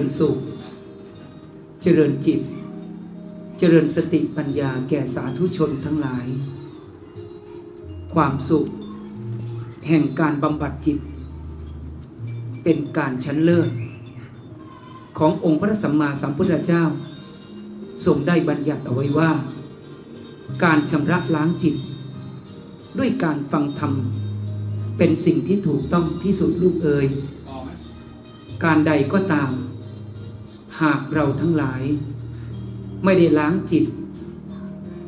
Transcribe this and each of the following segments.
ริญสุข เจริญจิต เจริญสติปัญญาแก่สาธุชนทั้งหลาย ความสุข แห่งการบำบัดจิต เป็นการชั้นเลิศขององค์พระสัมมาสัมพุทธเจ้าทรงได้บัญญัติเอาไว้ว่า การชำระล้างจิต ด้วยการฟังธรรม เป็นสิ่งที่ถูกต้องที่สุดลูกเอ๋ยการใดก็ตาม หากเราทั้งหลาย ไม่ได้ล้างจิต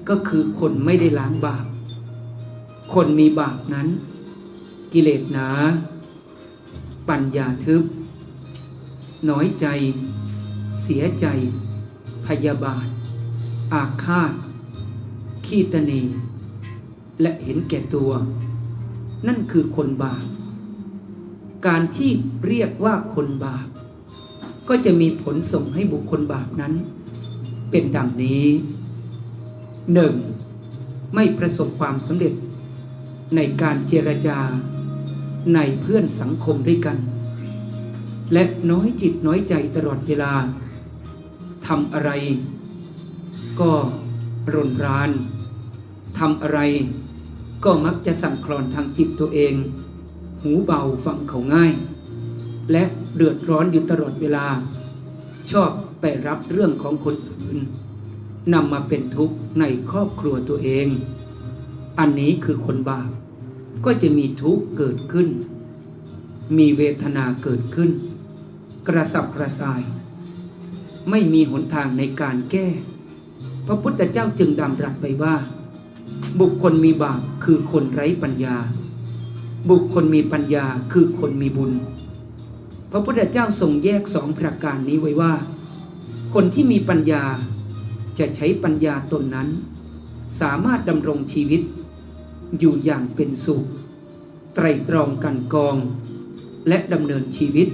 ก็คือคนไม่ได้ล้างบาป คนมีบาปนั้น กิเลสหนา ปัญญาทึบ น้อยใจ เสียใจ พยาบาท อาฆาต ขี้ตนี และเห็นแก่ตัว นั่นคือคนบาป การที่เรียกว่าคนบาป ก็จะมีผลส่งให้บุคคลบาปนั้น เป็นดังนี้หนึ่งไม่ประสบความสำเร็จ ในการเจรจาในเพื่อนสังคมด้วยกัน และน้อยจิตน้อยใจตลอดเวลาทำอะไร ก็รนรานทำอะไร ก็มักจะสั่นคลอนทางจิตตัวเอง หูเบาฟังเขาง่าย และเดือดร้อนอยู่ตลอดเวลา ชอบไปรับเรื่องของคนอื่นนำมาเป็นทุกข์ในครอบครัวตัวเอง อันนี้คือคนบาปก็จะมีทุกข์เกิดขึ้น มีเวทนาเกิดขึ้น กระสับกระส่าย ไม่มีหนทางในการแก้ พระพุทธเจ้าจึงดำรัสไปว่า บุคคลมีบาปคือคนไร้ปัญญา บุคคลมีปัญญาคือคนมีบุญ พระพุทธเจ้าทรงแยกสองประการนี้ไว้ว่า คนที่มีปัญญาจะใช้ปัญญาตนนั้น สามารถดำรงชีวิต อยู่อย่างเป็นสุข ไตรตรองกันกอง และดำเนินชีวิต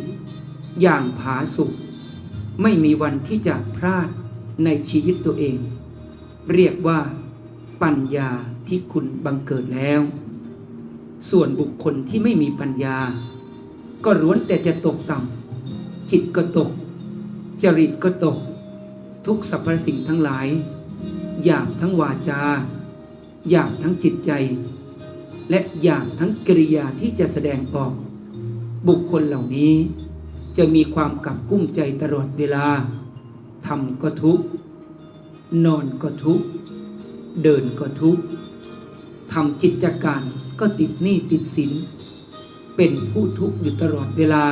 อย่างผาสุข ไม่มีวันที่จะพลาดในชีวิตตัวเอง เรียกว่าปัญญาที่คุณบังเกิดแล้ว ส่วนบุคคลที่ไม่มีปัญญา ก็ล้วนแต่จะตกต่ำจิตก็ตก จริตก็ตก ทุกสรรพสิ่งทั้งหลาย หยาบทั้งวาจา หยาบทั้งจิตใจ และหยาบทั้งกิริยาที่จะแสดงออก บุคคลเหล่านี้ จะมีความกับกุ้มใจตลอดเวลาทำก็ทุกนอนก็ทุกเดินก็ทุกทำจิตจักการก็ติดหนี้ติดสิน เป็นผู้ทุกข์อยู่ตลอดเวลา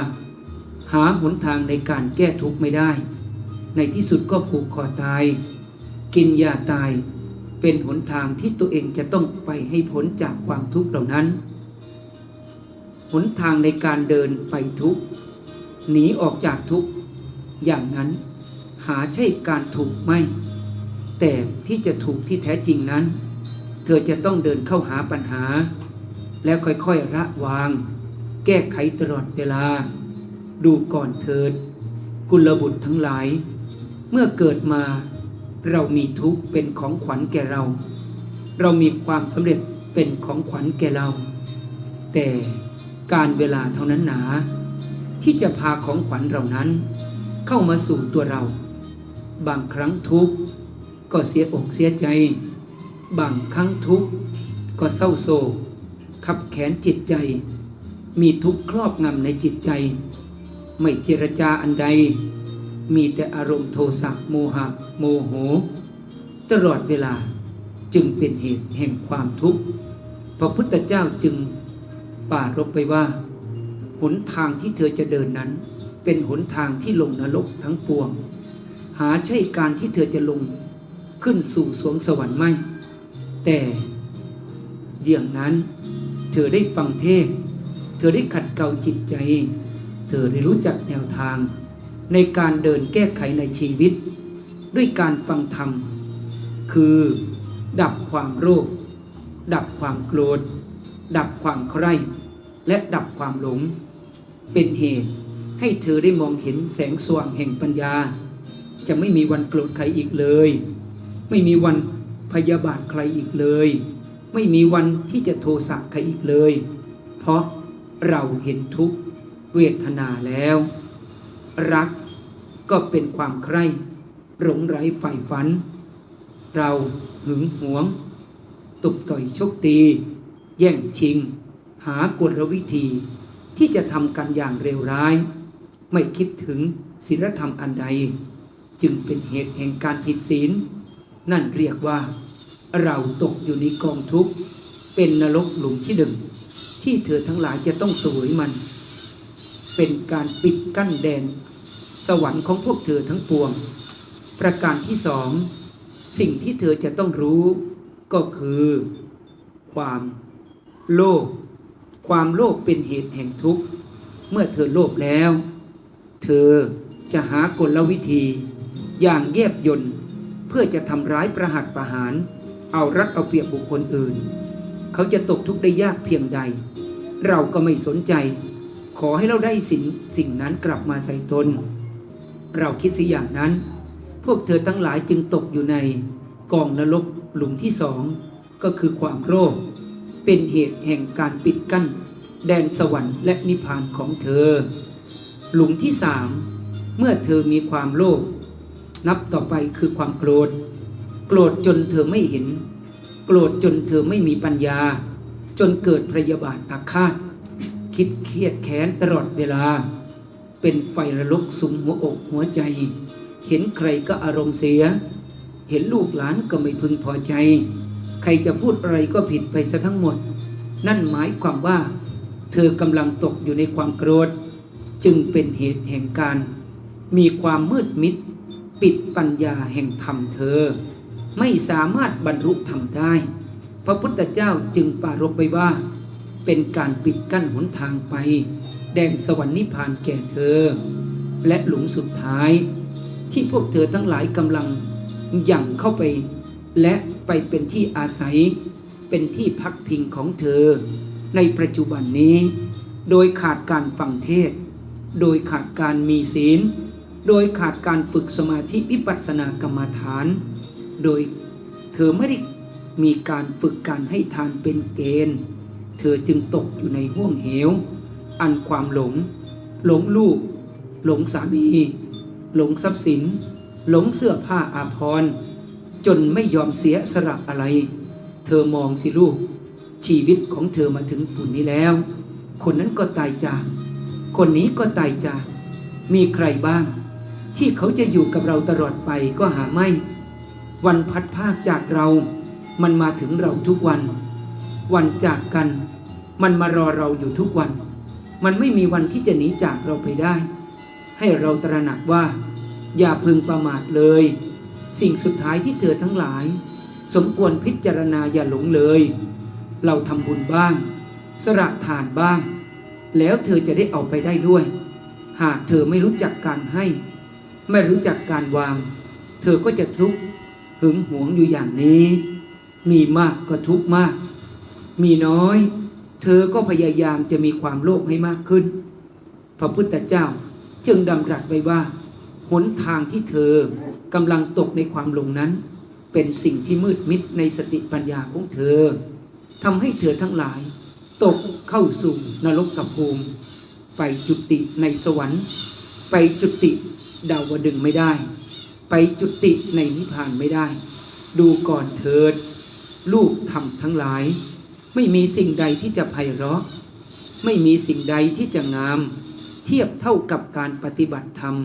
หาหนทางในการแก้ทุกข์ไม่ได้ ในที่สุดก็ผูกคอตาย กินยาตาย เป็นหนทางที่ตัวเองจะต้องไปให้พ้นจากความทุกข์เหล่านั้น หนทางในการเดินไปทุกข์หนีออกจากทุกข์อย่างนั้น หาใช่การถูกไม่ แต่ที่จะถูกที่แท้จริงนั้น เธอจะต้องเดินเข้าหาปัญหา แล้วค่อยๆระวาง แก้ไขตลอดเวลา ดูก่อนเถิด กุลบุตรทั้งหลาย เมื่อเกิดมาเรามีทุกข์เป็นของขวัญแก่เรา เรามีความสำเร็จเป็นของขวัญแก่เรา แต่การเวลาเท่านั้นหนา ที่จะพาของขวัญเหล่านั้น เข้ามาสู่ตัวเรา บางครั้งทุกข์ก็เสียอกเสียใจ บางครั้งทุกข์ก็เศร้าโศกขับแขนจิตใจ มีทุกข์ครอบงำในจิตใจ ไม่เจรจาอันใด มีแต่อารมณ์โทสะโมหะ โมโห ตลอดเวลาจึงเป็นเหตุแห่งความทุกข์พระพุทธเจ้าจึงปรารบไปว่า หนทางที่เธอจะเดินนั้น เป็นหนทางที่ลงนรกทั้งปวง หาใช่การที่เธอจะลงขึ้นสู่สวงสวรรค์ไม่ แต่อย่างนั้นเธอได้ฟังเทศ เธอได้ขัดเกลาจิตใจ เธอได้รู้จักแนวทาง ในการเดินแก้ไขในชีวิต ด้วยการฟังธรรม คือ ดับความโลภดับความโกรธ ดับความใคร่ และดับความหลง เป็นเหตุให้เธอได้มองเห็นแสงสว่างแห่งปัญญา จะไม่มีวันโกรธใครอีกเลย ไม่มีวันพยาบาทใครอีกเลย ไม่มีวันที่จะโทสะใครอีกเลย เพราะ เราเห็นทุกเวทนาแล้ว รักก็เป็นความใคร่หลงไหลใฝ่ฝัน เราหึงหวง ตุบต่อยชกตี แย่งชิง หากลวิธีที่จะทำกันอย่างเร็วร้าย ไม่คิดถึงศีลธรรมอันใด จึงเป็นเหตุแห่งการผิดศีล นั่นเรียกว่า เราตกอยู่ในกองทุกข์ เป็นนรกหลุมที่หนึ่ง ที่เธอทั้งหลายจะต้องสวยมัน เป็นการปิดกั้นแดน สวรรค์ของพวกเธอทั้งปวง ประการที่สองสิ่งที่เธอจะต้องรู้ก็คือ ความโลภความโลภเป็นเหตุแห่งทุกข์ เมื่อเธอโลภแล้ว เธอจะหากลวิธี อย่างแยบยนต์เพื่อจะทำร้ายประหัตประหาร เอารัดเอาเปรียบบุคคลอื่น เขาจะตกทุกข์ได้ยากเพียงใด เราก็ไม่สนใจ ขอให้เราได้สิ่งสิ่งนั้นกลับมาใส่ตน เราคิดสิอย่างนั้น พวกเธอทั้งหลายจึงตกอยู่ในกองนรกหลุมที่สอง ก็คือความโลภเป็นเหตุแห่งการปิดกั้น แดนสวรรค์และนิพพานของเธอ หลุมที่สามเมื่อเธอมีความโลภนับต่อไปคือความโกรธ โกรธจนเธอไม่เห็น โกรธจนเธอไม่มีปัญญา จนเกิดพยาบาทอาฆาต คิดเครียดแค้นตลอดเวลา เป็นไฟระลกสุมหัวอกหัวใจ เห็นใครก็อารมณ์เสีย เห็นลูกหลานก็ไม่พึงพอใจ ใครจะพูดอะไรก็ผิดไปซะทั้งหมด นั่นหมายความว่า เธอกำลังตกอยู่ในความโกรธ จึงเป็นเหตุแห่งการ มีความมืดมิด ปิดปัญญาแห่งธรรมเธอ ไม่สามารถบรรลุธรรมได้ พระพุทธเจ้าจึงปรารภไว้ว่า เป็นการปิดกั้นหนทางไป แดนสวรรค์นิพพานแก่เธอ และหลุมสุดท้าย ที่พวกเธอทั้งหลายกำลังยั่งเข้าไป และไปเป็นที่อาศัย เป็นที่พักพิงของเธอ ในปัจจุบันนี้ โดยขาดการฟังเทศ โดยขาดการมีศีล โดยขาดการฝึกสมาธิวิปัสสนากรรมฐาน โดยเธอไม่ได้มีการฝึกการให้ทานเป็นเกณฑ์ เธอจึงตกอยู่ในห่วงเหว อันความหลง หลงลูก หลงสามี หลงทรัพย์สิน หลงเสื้อผ้าอาภรณ์จนไม่ยอมเสียสละอะไร เธอมองสิลูก ชีวิตของเธอมาถึงปุ่นนี้แล้ว คนนั้นก็ตายจาก คนนี้ก็ตายจาก มีใครบ้าง ที่เขาจะอยู่กับเราตลอดไปก็หาไม่ วันพัดภาคจากเรา มันมาถึงเราทุกวัน วันจากกัน มันมารอเราอยู่ทุกวัน มันไม่มีวันที่จะหนีจากเราไปได้ ให้เราตระหนักว่า อย่าพึงประมาทเลย สิ่งสุดท้ายที่เธอทั้งหลาย สมควรพิจารณาอย่าหลงเลย เราทำบุญบ้างสละทานบ้าง แล้วเธอจะได้เอาไปได้ด้วย หากเธอไม่รู้จักการให้ ไม่รู้จักการวาง เธอก็จะทุกข์ หึงหวงอยู่อย่างนี้ มีมากก็ทุกมาก มีน้อย เธอก็พยายามจะมีความโลภให้มากขึ้น พระพุทธเจ้าจึงดำรัสไว้ว่า หนทางที่เธอกำลังตกในความหลงนั้น เป็นสิ่งที่มืดมิดในสติปัญญาของเธอทำให้เธอทั้งหลาย ตกเข้าสู่นรกกับภูมิ ไปจุติในสวรรค์ ไปจุติดาวดึงไม่ได้ ไปจุติในนิพพานไม่ได้ ดูก่อนเถิด ลูกทำทั้งหลาย ไม่มีสิ่งใดที่จะไพเราะ ไม่มีสิ่งใดที่จะงาม เทียบเท่ากับการปฏิบัติธรรม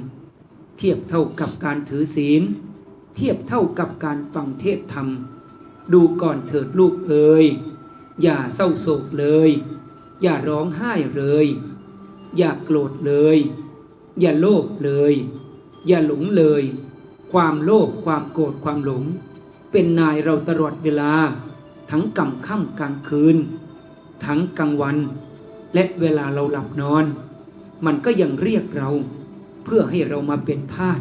เทียบเท่ากับการถือศีล เทียบเท่ากับการฟังเทศธรรม ดูก่อนเถิดลูกเอ๋ยอย่าเศร้าโศกเลย อย่าร้องไห้เลย อย่าโกรธเลย อย่าโลภเลย อย่าหลงเลย ความโลภความโกรธความหลง เป็นนายเราตลอดเวลา ทั้งกลางค่ำกลางคืน ทั้งกลางวัน และเวลาเราหลับนอน มันก็ยังเรียกเรา เพื่อให้เรามาเป็นทาส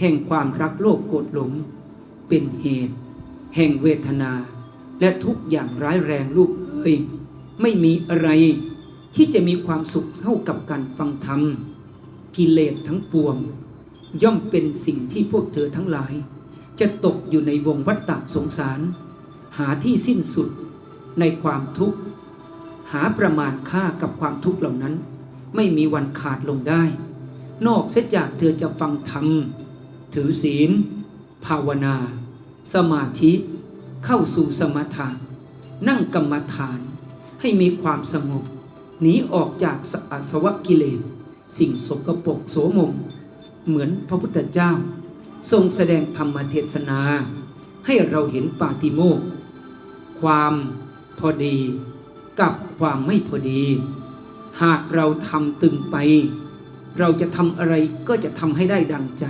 แห่งความรักโลภโกรธหลง เป็นเหตุ แห่งเวทนา และทุกอย่างร้ายแรงลูกเอ้ยไม่มีอะไรที่จะมีความสุขเท่ากับการฟังธรรม กิเลสทั้งปวง ย่อมเป็นสิ่งที่พวกเธอทั้งหลาย จะตกอยู่ในวงวัฏฏะสงสาร หาที่สิ้นสุดในความทุกข์ หาประมาณค่ากับความทุกข์เหล่านั้น ไม่มีวันขาดลงได้ นอกเสียจากเธอจะฟังธรรม ถือศีล ภาวนา สมาธิ เข้าสู่สมถะนั่งกรรมฐาน ให้มีความสงบหนีออกจากสอาสวะกิเลสสิ่งสกปรกโสมม เหมือนพระพุทธเจ้า ทรงแสดงธรรมเทศนา ให้เราเห็นปาติโมกความพอดีกับความไม่พอดี หากเราทำตึงไป เราจะทำอะไรก็จะทำให้ได้ดังใจ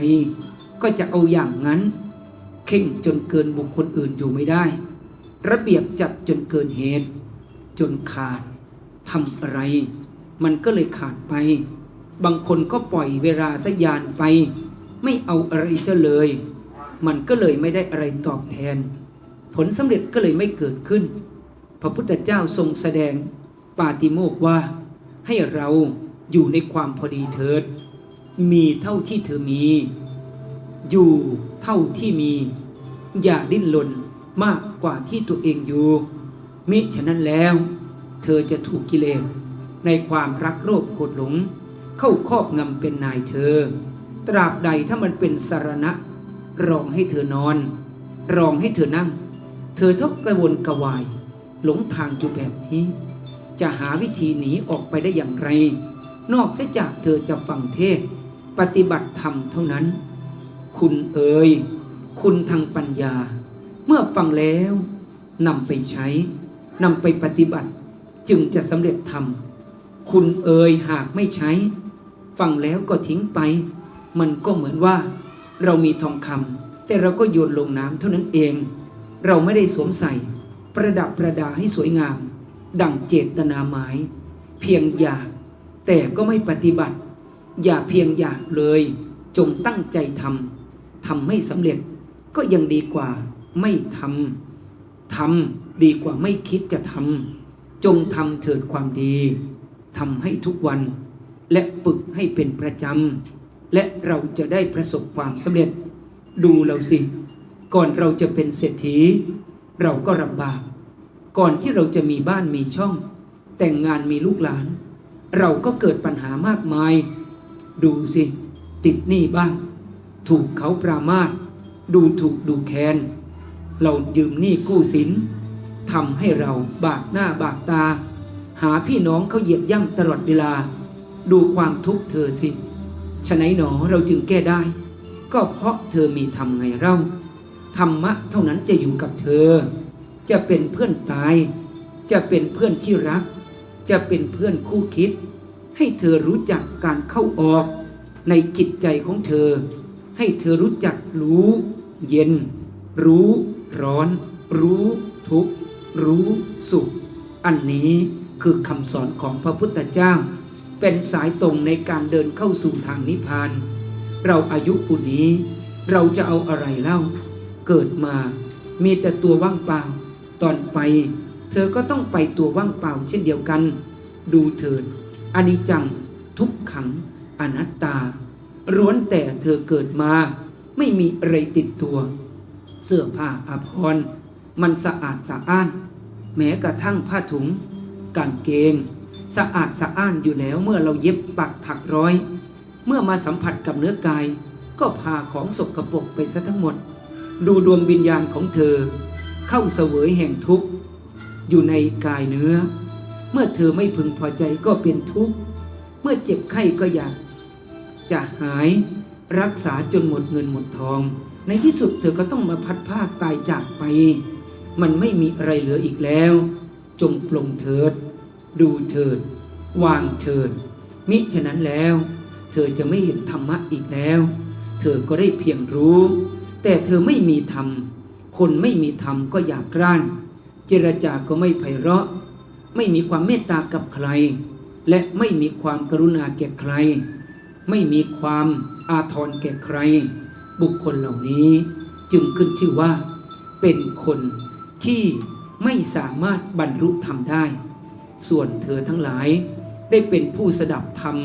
ก็จะเอาอย่างนั้น เข่งจนเกินบุคคลอื่นอยู่ไม่ได้ ระเบียบจัดจนเกินเหตุ จนขาดทำอะไร มันก็เลยขาดไป บางคนก็ปล่อยเวลาสยานไป ไม่เอาอะไรเสียเลย มันก็เลยไม่ได้อะไรตอบแทน ผลสำเร็จก็เลยไม่เกิดขึ้น พระพุทธเจ้าทรงแสดงปาติโมกข์ว่า ให้เราอยู่ในความพอดีเถิด มีเท่าที่เธอมี อยู่เท่าที่มี อย่าดิ้นรนมากกว่าที่ตัวเองอยู่ มิฉะนั้นแล้ว เธอจะถูกกิเลสในความรักโลภโกรธหลง เข้าครอบงำเป็นนายเธอ ตราบใดถ้ามันเป็นสารณะ รองให้เธอนอน รองให้เธอนั่ง เธอทุกกระวนกระวาย หลงทางอยู่แบบนี้ จะหาวิธีหนีออกไปได้อย่างไร นอกเสียจากเธอจะฟังเทศ ปฏิบัติธรรมเท่านั้น คุณเอ๋ยคุณทางปัญญา เมื่อฟังแล้วนำไปใช้นำไปปฏิบัติ จึงจะสำเร็จธรรม คุณเอ๋ยหากไม่ใช้ ฟังแล้วก็ทิ้งไป มันก็เหมือนว่า เรามีทองคำแต่เราก็โยนลงน้ำเท่านั้นเอง เราไม่ได้สวมใส่ ประดับประดาให้สวยงาม ดังเจตนาหมาย เพียงอยาก แต่ก็ไม่ปฏิบัติ อย่าเพียงอยากเลย จงตั้งใจทำทำไม่สำเร็จก็ยังดีกว่าไม่ทำทำดีกว่าไม่คิดจะทำจงทำเถิดความดีทำให้ทุกวัน และฝึกให้เป็นประจำ และเราจะได้ประสบความสำเร็จ ดูเราสิ ก่อนเราจะเป็นเศรษฐี เราก็ลำบาก ก่อนที่เราจะมีบ้านมีช่อง แต่งงานมีลูกหลาน เราก็เกิดปัญหามากมาย ดูสิ ติดหนี้บ้าง ถูกเขาปรามาสดูถูกดูแคลนเรายืมหนี้กู้สินทำให้เราบากหน้าบากตา หาพี่น้องเขาเหยียบย่ำตลอดเวลา ดูความทุกข์เธอสิฉะไหนหนอเราจึงแก้ได้ ก็เพราะเธอมีธรรมไงเราธรรมะเท่านั้นจะอยู่กับเธอ จะเป็นเพื่อนตาย จะเป็นเพื่อนที่รัก จะเป็นเพื่อนคู่คิด ให้เธอรู้จักการเข้าออกในจิตใจของเธอ ให้เธอรู้จักรู้ เย็น รู้ร้อน รู้ทุกข์รู้สุข อันนี้คือคำสอนของพระพุทธเจ้า เป็นสายตรงในการเดินเข้าสู่ทางนิพพาน เราอายุปุนี้ เราจะเอาอะไรเล่า เกิดมามีแต่ตัวว่างเปล่า ตอนไป เธอก็ต้องไปตัวว่างเปล่าเช่นเดียวกัน ดูเถิดอนิจจัง ทุกขัง อนัตตาร้วนแต่เธอเกิดมา ไม่มีอะไรติดตัว เสื้อผ้าอาภรณ์มันสะอาดสะอ้าน แม้กระทั่งผ้าถุงกางเกง สะอาดสะอ้านอยู่แล้วเมื่อเราเย็บปักถักร้อย เมื่อมาสัมผัสกับเนื้อกาย ก็พาของสกปรกไปซะทั้งหมด ดูดวงวิญญาณของเธอ เข้าเสวยแห่งทุกข์ อยู่ในกายเนื้อ เมื่อเธอไม่พึงพอใจก็เป็นทุกข์ เมื่อเจ็บไข้ก็อยากจะหายรักษาจนหมดเงินหมดทอง ในที่สุดเธอก็ต้องมาพัดภาคตายจากไป มันไม่มีอะไรเหลืออีกแล้ว จงปลงเถิด ดูเถิด วางเถิด มิฉะนั้นแล้ว เธอจะไม่เห็นธรรมะอีกแล้ว เธอก็ได้เพียงรู้ แต่เธอไม่มีธรรม คนไม่มีธรรมก็อยากกร้าน เจรจาก็ไม่ไพเราะ ไม่มีความเมตตากับใคร และไม่มีความกรุณาแก่ใคร ไม่มีความอาทรแก่ใคร บุคคลเหล่านี้จึงขึ้นชื่อว่า เป็นคนที่ไม่สามารถบรรลุธรรมได้ ส่วนเธอทั้งหลาย ได้เป็นผู้สดับธรรม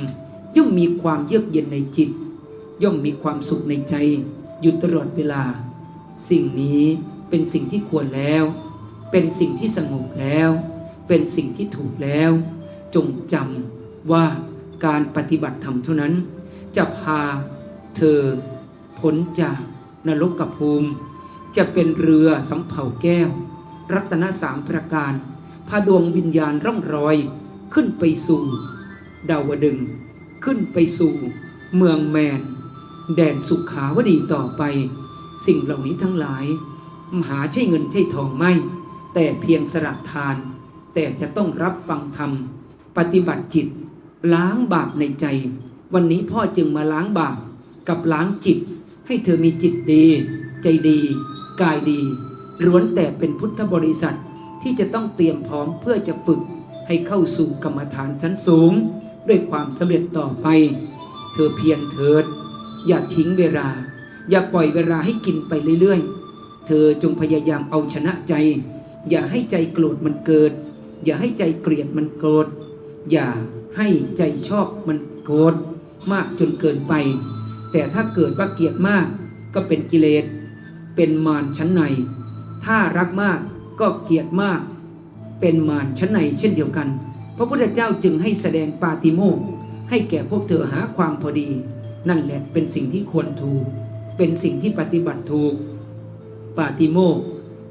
ย่อมมีความเยือกเย็นในจิต ย่อมมีความสุขในใจ อยู่ตลอดเวลา สิ่งนี้เป็นสิ่งที่ควรแล้ว เป็นสิ่งที่สงบแล้ว เป็นสิ่งที่ถูกแล้ว จงจำว่าการปฏิบัติธรรมเท่านั้น จะพาเธอพ้นจากนรกกับภูมิ จะเป็นเรือสำเภาแก้ว รัตนสามประการ พาดวงวิญญาณร่องรอย ขึ้นไปสู่ดาวดึง ขึ้นไปสู่เมืองแมน แดนสุขาวดีต่อไป สิ่งเหล่านี้ทั้งหลายมหาใช่เงินใช่ทองไม่ แต่เพียงสละทาน แต่จะต้องรับฟังธรรม ปฏิบัติจิต ล้างบาปในใจ วันนี้พ่อจึงมาล้างบาปกับล้างจิต ให้เธอมีจิตดี ใจดี กายดีล้วนแต่เป็นพุทธบริษัท ที่จะต้องเตรียมพร้อมเพื่อจะฝึกให้เข้าสู่กรรมฐานชั้นสูง ด้วยความสำเร็จต่อไป เธอเพียรเถิด อย่าทิ้งเวลา อย่าปล่อยเวลาให้กินไปเรื่อยๆ เธอจงพยายามเอาชนะใจ อย่าให้ใจโกรธมันเกิด อย่าให้ใจเกลียดมันโกรธ อย่าให้ใจชอบมันโกรธมากจนเกินไป แต่ถ้าเกิดว่าเกลียดมากก็เป็นกิเลส เป็นมารชั้นใน ถ้ารักมาก ก็เกลียดมากเป็นมารชั้นในเช่นเดียวกัน พระพุทธเจ้าจึงให้แสดงปาติโมกให้แก่พวกเธอหาความพอดี นั่นแหละเป็นสิ่งที่ควรถูก เป็นสิ่งที่ปฏิบัติถูก ปาติโมก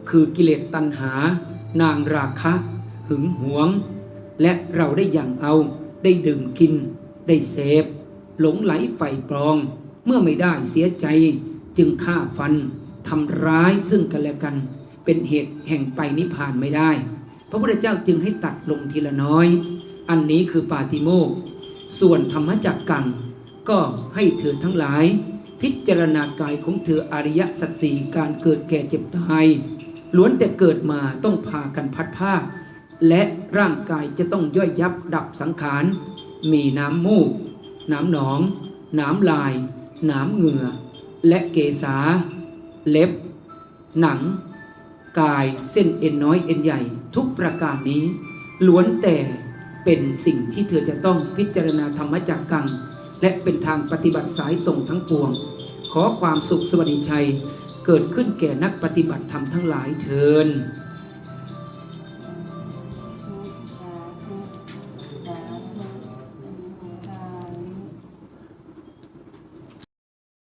คือกิเลสตัณหา นางราคะ หึงหวง และเราได้อย่างเอา ได้ดื่มกิน ได้เสพ หลงไหลใฝ่ปรอง เมื่อไม่ได้เสียใจ จึงฆ่าฟันทำร้ายซึ่งกันและกัน เป็นเหตุแห่งไปนิพพานไม่ได้ พระพุทธเจ้าจึงให้ตัดลงทีละน้อย อันนี้คือปาติโมกส่วนธรรมจักกัง ก็ให้เธอทั้งหลาย พิจารณากายของเธออริยสัจสี่การเกิดแก่เจ็บตายล้วนแต่เกิดมาต้องพากันพัดผ้าและร่างกายจะต้องย่อยยับดับสังขาร มีน้ำมูก น้ำหนอง น้ำลาย น้ำเหงื่อ และเกษา เล็บ หนัง กายเส้นเอ็นน้อยเอ็นใหญ่ ทุกประการนี้ ล้วนแต่เป็นสิ่งที่เธอจะต้องพิจารณาธรรมจักกัง และเป็นทางปฏิบัติสายตรงทั้งปวง ขอความสุขสวัสดิชัย เกิดขึ้นแก่นักปฏิบัติธรรมทั้งหลายเทิน